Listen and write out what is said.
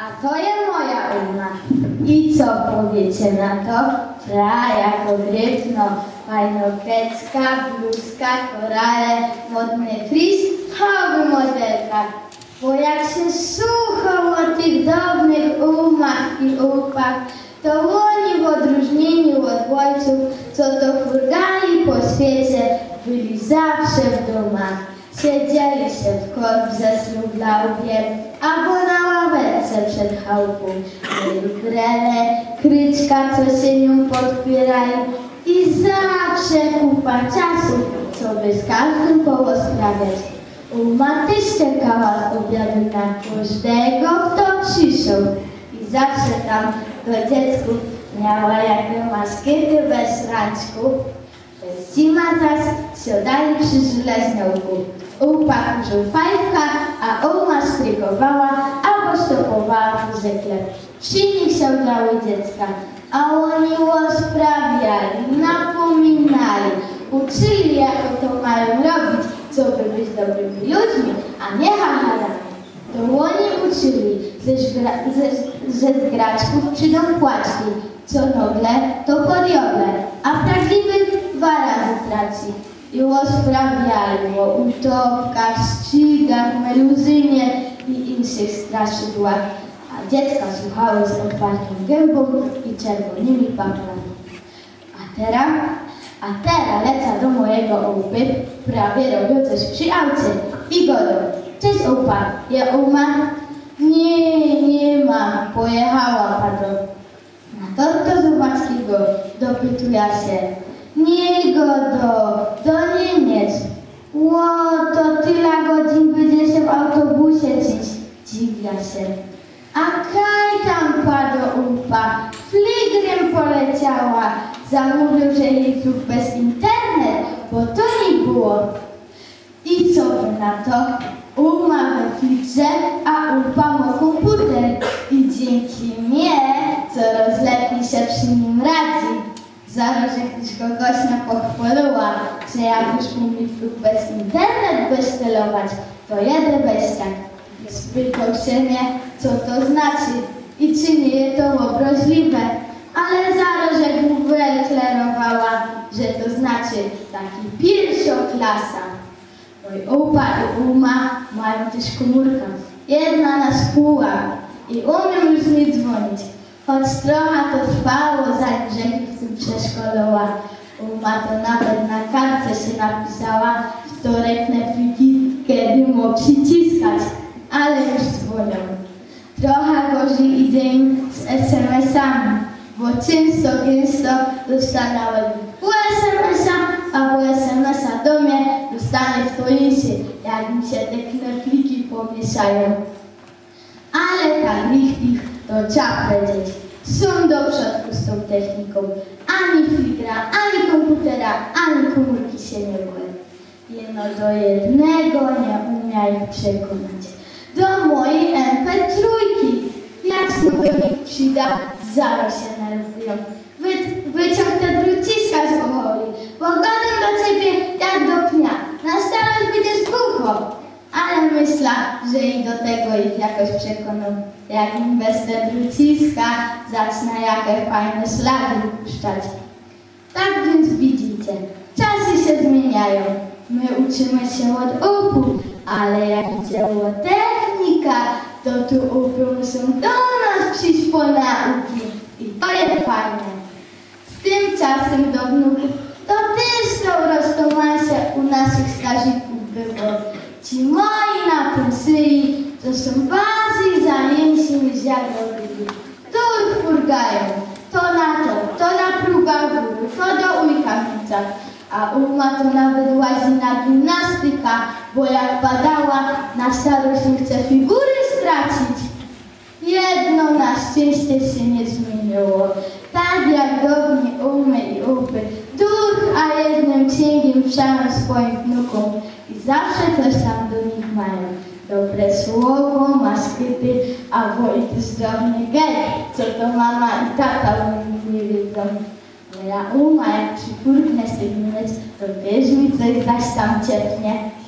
A to jest moja uma. I co powiecie na to? Traja, kogrytno, fajnokrecka, bluzka, korale, modny fris, chowy modelka. Bo jak się słuchał o tych dobrych umach i upach, to oni w odróżnieniu od ojców, co to furgali po świecie, byli zawsze w domach. Siedzieli się w korb ze albo na ławeczce przed chałupą. Brele, kryczka, co się nią podpierają i zawsze kupa czasu, co by z każdym porozprawiać. U matyś czekała z obiadu na każdego, kto przyszedł i zawsze tam do dziecku miała jakby maskiety bez rączków. Zima zaś siadali przy żelazniałku. Upa kurzył fajka, a uma strykowała albo stopowała w rzekle. Przy nich siadały dziecka, a oni rozprawiali, napominali, uczyli, jak to mają robić, co by być dobrymi ludźmi, a nie hacharami. To oni uczyli, że, żgra, że, że z graczków przyjdą płaczki, co nogle to podioble, a prawdziwych dwa razy traci. I rozprawiali o utopkach, ścigach, meluzynie i innych straszydłach, a dziecka słuchały z otwartą gębą i czerwonymi paplami. A teraz, a teraz lecę do mojego łupy, prawie robią coś przy aucie i godą. Cześć upa, ja uma? Nie, nie ma, pojechała padło. Na to do Zubackiego dopytuje się. Nie godo, do Niemiec. Ło, to tyle godzin będzie się w autobusie dziś. Dziwia się. A kaj tam padło upa, fligrem poleciała. Zamówił, że flug bez internet, bo to nie było. I co wy na to? Uma we fligrze, a upa ma komputer. I dzięki mnie, co rozlepi się przy nim radzi. Zaraz jak ktoś kogoś na pochwaliła, że jak już flug bez internet bezcelować, to jedę beściak. Spytał się mnie, co to znaczy i czy nie to obraźliwe. Ale zaraz jak mu wyklarowała, że to znaczy taki pierwszoklasa. Mój upa i uma mają też komórkę. Jedna na spółach i umiem już nie dzwonić. Choć trochę to trwało, zanim w tym przeszkolała. Uma to nawet na kartce się napisała, wtorek na pliki, kiedy mo przyciskać, ale już dzwonią. Trochę gorzej idzie im z SMS-ami, bo często, gęsto dostawałem po SMS-a, a po SMS-a do mnie dostanę w toisie, jak mi się te knefliki pomieszają. Ale tak, ich, ich, to trzeba powiedzieć. Są do przodku z tą techniką. Ani fligra, ani komputera, ani komórki się nie boją. Jedno do jednego nie umieją przekonać. Do mojej MP3. Jak snupionik przyda, zaraz się nerwują. Wy, wyciąg te druciska z oholi, bo gadam do ciebie jak do pnia. Na starość będziesz głucho. Ale myślę, że i do tego ich jakoś przekonam. Jak te druciska zacznę jakie fajne ślady puszczać. Tak więc widzicie, czasy się zmieniają. My uczymy się od upu, ale jak idzie o technika, to tu upy muszą do nas przyjść po nauki. I to jest fajne. Z tym czasem do wnuków to też to roztomansie u naszych starzików było. Ci moi na pensyi to są bardziej zajęci niż jak robili. Tu furgają, to na to, to na próbach góry, to do ujkawnica. A uma to nawet łazi na gimnastyka, bo jak badała, na starość nie chce figury stracić. Jedno na szczęście się nie zmieniło. Tak jak do mnie umy i upy. Duch, a jednym księgiem wszałem swoim wnukom. Zawsze coś tam do nich mają. Dobre słowo, maskety, a wojty zdrowny gej. Co to mama i tata o nie wiedzą. Moja uma, jak przypurknę z tych to wiesz mi coś zaś tam ciepnie.